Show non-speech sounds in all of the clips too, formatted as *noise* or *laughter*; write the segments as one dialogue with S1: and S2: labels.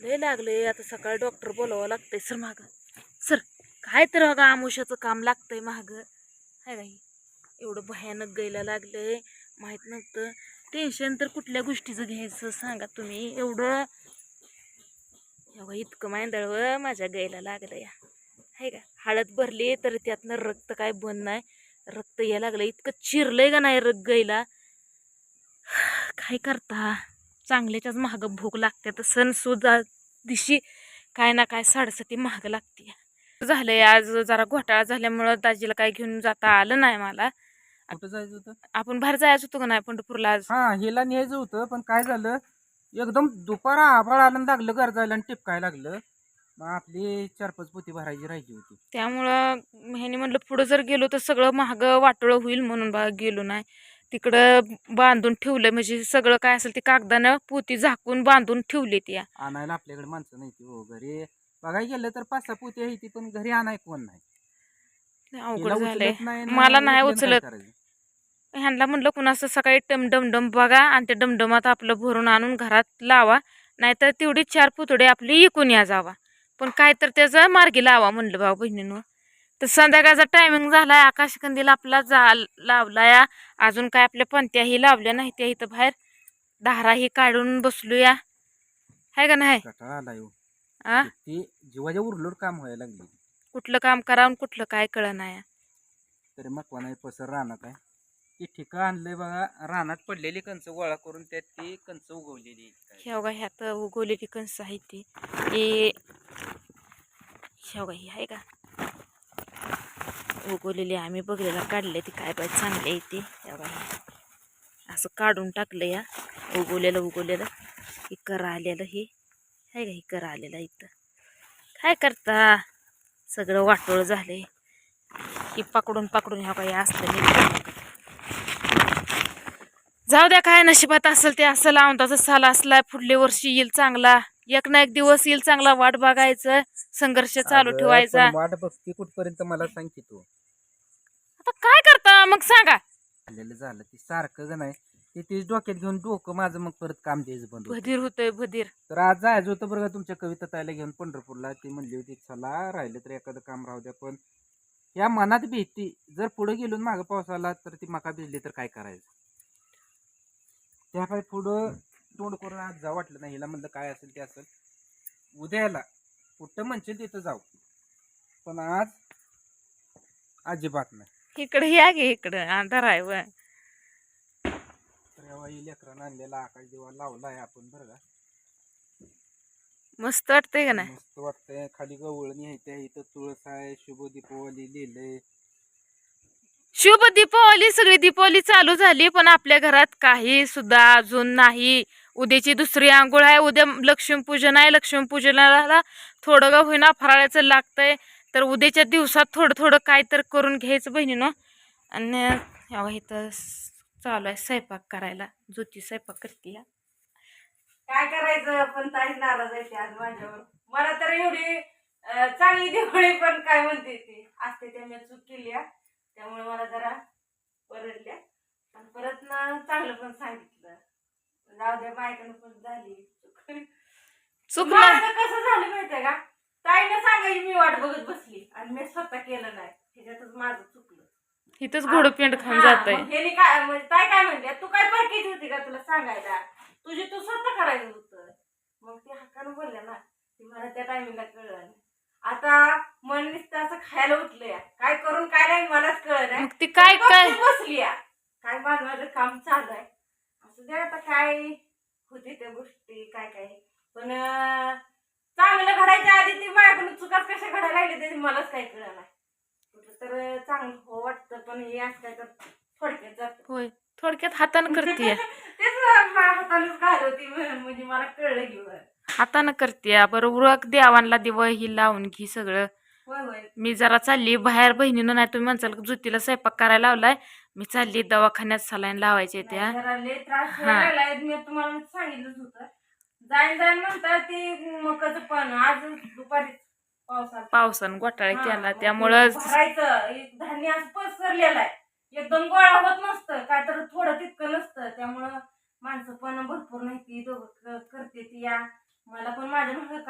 S1: लय लागले. आता सकाळी डॉक्टर बोलावं लागतंय सर माग. सर काय तर अगं आमुष्याचं काम लागतंय माग. हाय का एवढं भयानक गायला लागलंय माहीत नव्हतं. टेन्शन तर कुठल्या गोष्टीचं घ्यायचं सांगा तुम्ही. एवढं. अगं इतकं मांदळ माझ्या गायला लागलं या. हाय का? हळद भरली तर त्यातनं रक्त काय बंद नाही. रक्त यायला लागलं. इतकं चिरलंय का नाही रग गायला *sighs* काय करता? चांगल्याच्याच महाग भूक लागते. तर सण सुद्धा दिशी काय ना काय साडेसाती महाग लागते. झालंय आज जरा घोटाळा झाल्यामुळं दाजीला काय घेऊन जाता आलं नाही मला.
S2: कुठं जायचं होतं?
S1: आपण बाहेर जायचं होतो का नाही पंढरपूरला आज?
S2: हा हिला न्यायचं होतं पण काय झालं? एकदम दुपारा आभाळ आलं लागलं घर जायला आणि टिपकायला लागलं. मग आपली चार पाच पोती भरायची राहिली होती.
S1: त्यामुळं ह्याने म्हणलं पुढं जर गेलो तर सगळं महाग वाटोळं होईल म्हणून बा गेलो नाही. तिकडं बांधून ठेवलं म्हणजे सगळं काय असेल ते कागदानं पोती झाकून बांधून ठेवली ती.
S2: आणायला आपल्याकडे माणसं नाही ती हो घरी बघायला गेलं तर पाच सहा पोती आहे ती पण घरी आणाय कोण नाही.
S1: अवघड झालंय.
S2: उचलत नाही ना
S1: मला नाही
S2: काय
S1: उचलत.
S2: करायचं?
S1: ह्यांना म्हणलं कुणाचं सकाळी टम डमडम बघा आणि त्या डमडमात आपलं भरून आणून घरात लावा. नाहीतर तेवढी चार पुतळे आपली इकून या जावा. पण काय तर त्याचं मार्गी लावा म्हणलं भाऊ बहिणीनं. तर संध्याकाळचा टायमिंग झालाय. आकाशकंदील आपला जा लावलाय अजून काय आपल्या पंत्याही लावल्या नाही त्या इथं बाहेर. धाराही काढून बसलूया. हाय का नाही?
S2: येऊ
S1: आ?
S2: ती जीवाच्या उरलोड काम व्हायला लागली.
S1: कुठलं काम करावं कुठलं काय कळ नाही
S2: तरी मकवा नाही पसर रानात आहे. ती ठिका आणलंय बघा. रानात पडलेली कंच गोळा करून त्यात ती कंच उगवलेली.
S1: शेवगा ह्यात उगवलेली कणस आहे ती. हे शेवगा ही आहे का? उगवलेली आम्ही बघलेला काढले ती काय पाहिजे चांगली आहे ती. शेवगा ही असं काढून टाकलं या उगवलेलं उगवलेलं हे करा आलेलं हे. आहे का हे करा आलेलं इथं. काय करता? सगळं वाटोळ झालंय. ही पकडून पकडून ह्या काही असलं नाही जाऊ द्या काय नशिबात असेल ते असं लावून तसं साल असलाय पुढल्या वर्षी येईल चांगला. एक ना एक दिवस येईल चांगला वाट बघायचं संघर्ष चालू ठेवायचा.
S2: वाट बघती कुठपर्यंत मला सांग की तू.
S1: आता काय करता? मग सांगा.
S2: झालेलं झालं. ती सारखं का नाही. ते तीच डोक्यात घेऊन डोकं माझं मग परत काम द्यायचं बंद होतं.
S1: भदीर होतोय भदीर.
S2: तर आज जायचं होतं बरं का तुमच्या कविता ताईला घेऊन पंढरपूरला. ती म्हणली होती चला राहिलं तर एखादं काम राहू द्या पण या मनात भीती. जर पुढे गेलो मागं पाऊस आला तर ती मका भिजली तर काय करायचं? त्यापाय पुढं तोंड करून आज जा वाटलं नाही. हिला म्हणलं काय असेल ते असेल. उद्याला कुठं म्हणशील तिथं जाऊ. पण आज अजिबात नाही.
S1: इकडे या गे इकडं अंधार आहे व
S2: लेकरानं आणलेला आकाश दिवा लावलाय आपण बरं का.
S1: मस्त वाटतंय का नाही?
S2: मस्त वाटतंय. खाली गवळणी आहे त्या इथं तुळस आहे शुभ दीपावली लिहिलंय.
S1: शुभ दीपावली सगळी दीपावली चालू झाली पण आपल्या घरात काही सुद्धा अजून नाही. उद्याची दुसरी आंघोळ आहे उद्या लक्ष्मीपूजन आहे लक्ष्मीपूजनाला थोडं का होईना फराळाचं लागतंय. तर उद्याच्या दिवसात थोडं थोडं काय तर करून घ्यायचं बहिणीनं. आणि ह्या इथं चालू आहे स्वयंपाक करायला. ज्योती स्वयंपाक करते या
S3: काय करायचं? पण ताई नाराज आहे आज माझ्यावर. मला तर एवढी चांगली दिवाळी पण काय म्हणते ती. असते त्या मी चूक केली. त्यामुळे मला जरा परडल्या आणि परत ना चांगलं पण सांगितलं. जाऊ द्या बायकानं पण झाली चूक. कसं झालं माहितीये का? ताईनं सांगायची मी वाट बघत बसली आणि मी स्वतः केलं नाही. ह्याच्यातच माझं चुकलं.
S1: इथंच घोडं पेंड खाऊन
S3: हा,
S1: जात
S3: ह्याने काय म्हणजे ताई काय म्हणते तू काय परकीची होती का तुला सांगायला? तुझी तू स्वतः करायचं होतं. मग ती हक्कानं बोलल्या ना ती मला त्या टायमिंगला कळलं नाही. आता मन नुसतं असं खायला उठलंय. काय करून काय नाही मलाच कळलं नाही.
S1: मग ती काय काय?
S3: बसली या. काय माझं माझं काम चालू आहे. असं दे आता काय होती त्या गोष्टी काय काय? पण अं, चांगलं घडायच्या आधी ती माझ्याकडून चुकाच कशा घडायला लागली ते मलाच काही कळलं नाही. कुठं तर चांगलं हो वाटतं पण हे असं काय तर थोडक्यात जात.
S1: होय थोडक्यात हातानं *laughs* करते
S3: तेच माझ्या हातानेच घालवती म्हणजे मला कळलं की बरं.
S1: हातानं करते बरोबर देवांना दिवं ही लावून घे सगळं.
S3: होय होय.
S1: मी जरा चालली बाहेर बहिणीनं नाही तुम्ही म्हणसाल का ज्योतीला स्वयंपाक करायला लावलाय. मी चालली दवाखान्यात सलाईन लावायचे त्या.
S3: नाही, जरा लय त्रास. व्हायला लागलाय. मी तुम्हाला सांगितलंच होतं. जाईन जाईन म्हणतात ती मकाचं पण. आज दुपारी पावसात
S1: पावसानं घोटाळा केला. त्यामुळं
S3: ते भरायचं. एक धान्य असं पसरलेलं आहे. एकदम गोळा होत नसतं. काय तर थोडं तितकं नसतं. त्यामुळं माणसं पण भरपूर नाही ती. दोघं करते ती या. मला पण माझ्या मागं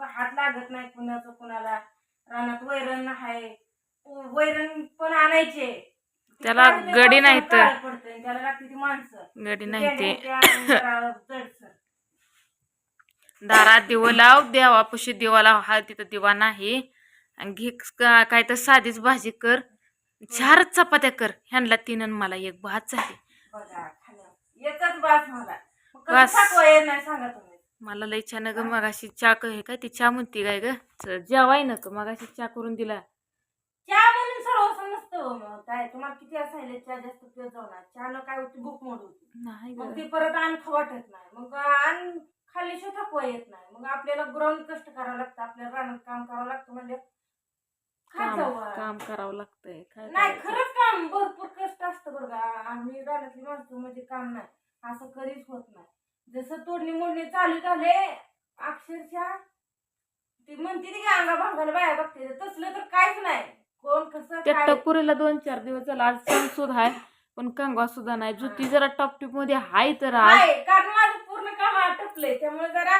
S3: हात लागत नाही कुणाचं कुणाला. रानात वैरण आहे. वैरण पण आणायचे.
S1: त्याला गडी नाही तर.
S3: त्याला लागते ती माणसं.
S1: गडी नाही ते
S3: ते आणून जरा जडसर.
S1: दारात दिवं लाव देवापाशी दिवा लाव हा तिथं दिवा नाही. आणि घे काय तर साधीच भाजी कर. चारच चपात्या कर. ह्यांना तीन आणि मला एक भात झाली.
S3: बास मला.
S1: लई छान ग मगाशी चा क- हे काय ती चा म्हणती काय ग? जेवाय ना ग मगाशी चा करून दिला.
S3: चहा म्हणून नसतं मग. काय तुम्हाला किती असायला चहा जास्त पित जाऊ ना काय होती भूक मोड होती.
S1: नाही
S3: मग
S1: ग.
S3: ती परत वाटत नाही. मग आण खाल्ल्याशिवाय थकवा येत नाही. मग आपल्याला ग्राउंड कष्ट करावं लागतं. आपल्याला रानात काम करावं लागतं म्हणजे
S1: काम काम करावं लागतंय. काय
S3: नाही? खरंच काम भरपूर कष्ट असतं बरं का. आम्ही रानातली माणसं म्हणजे काम नाही. असं कधीच होत नाही. जसं तोडणी मोडणी चालू झाले अक्षरशः ती म्हणते ती की अंगा भांगाला बाया बघते. तसलं तर काहीच नाही. कोण कसं
S1: त्या टपुरीला दोन चार दिवस झाला. आज सण सुद्धा आहे पण कंगवा सुद्धा नाही. जुती जरा टॉप टिपमध्ये हाय तर आज.
S3: कारण माझं पूर्ण काम आटपलंय. त्यामुळे जरा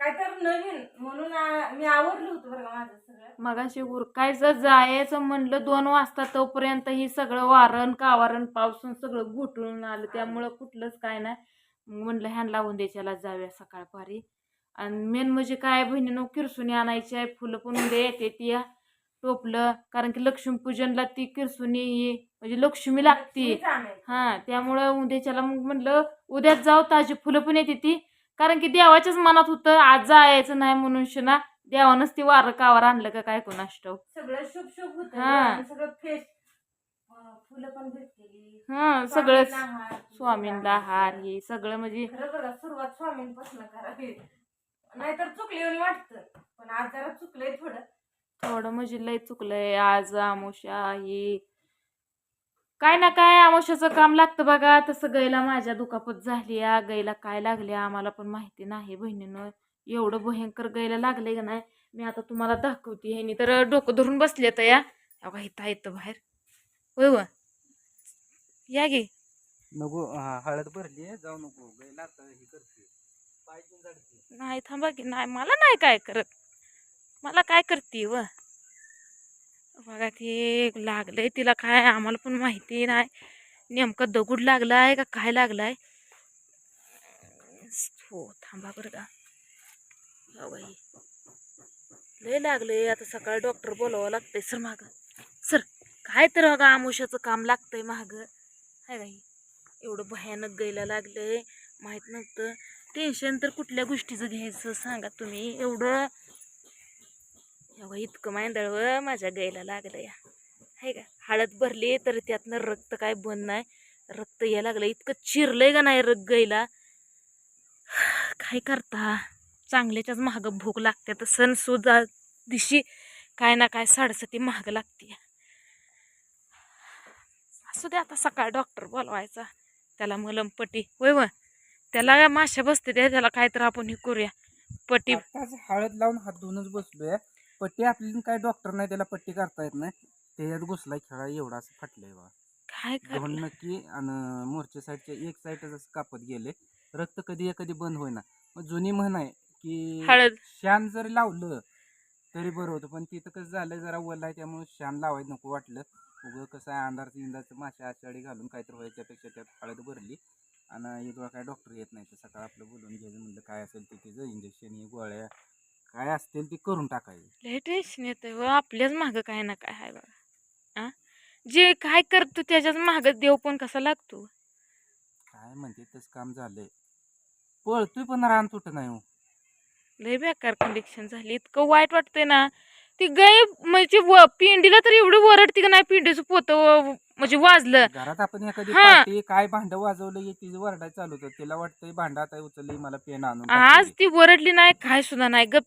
S3: काहीतरी नवीन म्हणून आ- मी आवडलं होतं बरं का माझं सगळं.
S1: मगाशी उरकायचं जायचं म्हणलं दोन वाजता तोपर्यंत ही सगळं वारण कावारण पावसून सगळं घुटळून आलं. त्यामुळं कुठलंच काय नाही. मग म्हणलं ह्यांना लावून द्यायच्याला जाऊया सकाळपारी. आणि मेन म्हणजे काय बहिणीनं किरसुनी आणायची आहे फुलं पण उद्या येते ती या. टोपलं. कारण की लक्ष्मीपूजनला ती किरसुनी ही म्हणजे लक्ष्मी लागती. हा त्यामुळं उद्याच्याला मग म्हणलं उद्याच जाऊ ताजी फुलं पण येते ती. कारण की देवाच्याच मनात होतं आज जायचं नाही म्हणून शना देवानंच ती वारं कावर आणलं का काय ठाऊक
S3: सगळं शुभ शुभ होत
S1: हा.
S3: सगळं फ्रेश फुलं पण भेटलेली.
S1: हा सगळं
S3: स्वामींना हार,
S1: हे सगळं म्हणजे
S3: सुरुवात स्वामींपासून करावी. नाहीतर चुकले वाटतं. पण आज जरा चुकलंय थोडं.
S1: थोडं म्हणजे लय चुकलंय. आज आमोशा हे काय ना काय आमोशाचं काम लागतं बघा. तसं गायला माझ्या दुखापत झाली या गायला काय लागले आम्हाला पण माहिती नाही बहिणीनं. एवढं भयंकर गायला लागले का नाही? मी आता तुम्हाला दाखवते. ह्यानी तर डोकं धरून बसले तर या. अगं इथं येतं बाहेर. होय व? या गे.
S2: नको हळद भरली जाऊ नको. गैला हे.
S1: नाही थांबा की नाही मला नाही काय करत. मला काय करते व? बघा ते लागलंय तिला काय आम्हाला पण माहिती नाही. नेमकं दगड लागला आहे का काय लागलाय? हो थांबा बरं का. हो बाई. लय लागलंय आता सकाळी डॉक्टर बोलावं लागतंय सर माग. सर काय तर अगं आमुष्याचं काम लागतंय माग. हाय बाई एवढं भयानक गायला लागलंय माहीत नव्हतं. टेन्शन तर कुठल्या गोष्टीचं घ्यायचं सांगा तुम्ही? एवढं इतकं मांदळ माझ्या गायला लागलं या. आहे का? हळद भरली तर त्यातनं रक्त काय बंद नाही. रक्त यायला लागलं इतकं चिरलंय का नाही रग गायला काय करता? चांगल्याच्याच महाग भूक लागते तर सण सुद्धा दिशी काय ना काय साडेसाती महाग लागते असू दे आता सकाळ डॉक्टर बोलवायचा. त्याला मलमपट्टी होय व? त्याला माश्या बसते त्याला काय तर आपण हे करूया. पट्टी
S2: हळद लावून हात धुवूनच बसलोय. पट्टी आपली काय डॉक्टर नाही त्याला पट्टी करता येत नाही. त्याच्यात घुसलाय खेळा एवढा असं फाटलंय बा
S1: काय
S2: दोन नक्की आणि मोर्चे साईडच्या एक साईडच असं कापत गेले. रक्त कधी कधी बंद होईना. मग जुनी म्हण आहे की
S1: हळद.
S2: शान जरी लावलं तरी बरं होतं पण तिथं कसं झालं जरा वल आहे त्यामुळे शान लावायचं नको वाटलं. उगं कसं आहे अंधारचं इंदाचं माशा आषाढी घालून काहीतरी व्हायच्यापेक्षा त्यात हळद भरली. आणि एक वेळा काय डॉक्टर येत नाही तर सकाळ आपलं बोलून घ्यायचं म्हणलं काय असेल ते तिचं इंजेक्शन हे गोळ्या काय असतील ते करून टाकायचं.
S1: लय टेन्शन येतं व आपल्याच मागं काय ना काय आहे बघा. आ? जे काय करतो त्याच्याच मागं देव पण कसा लागतो?
S2: काय म्हणते तसं काम झालंय. पळतोय पण रान तुट नाही हो.
S1: लय बेकार कंडिक्शन झाली. इतकं वाईट वाटतंय ना. ती गाय म्हणजे व पिंडीला तर एवढं वरडती का नाही पिंडीचं पोत म्हणजे वाजलं.
S2: घरात आपण एखादी
S1: हा.
S2: पार्टी काय भांड वाजवलं की तिचं वरडाय चालू होतं. तिला वाटतंय भांड आता उचलली मला पेन आणून
S1: आज
S2: टाकली.
S1: ती वरडली नाही काय सुद्धा नाही. गप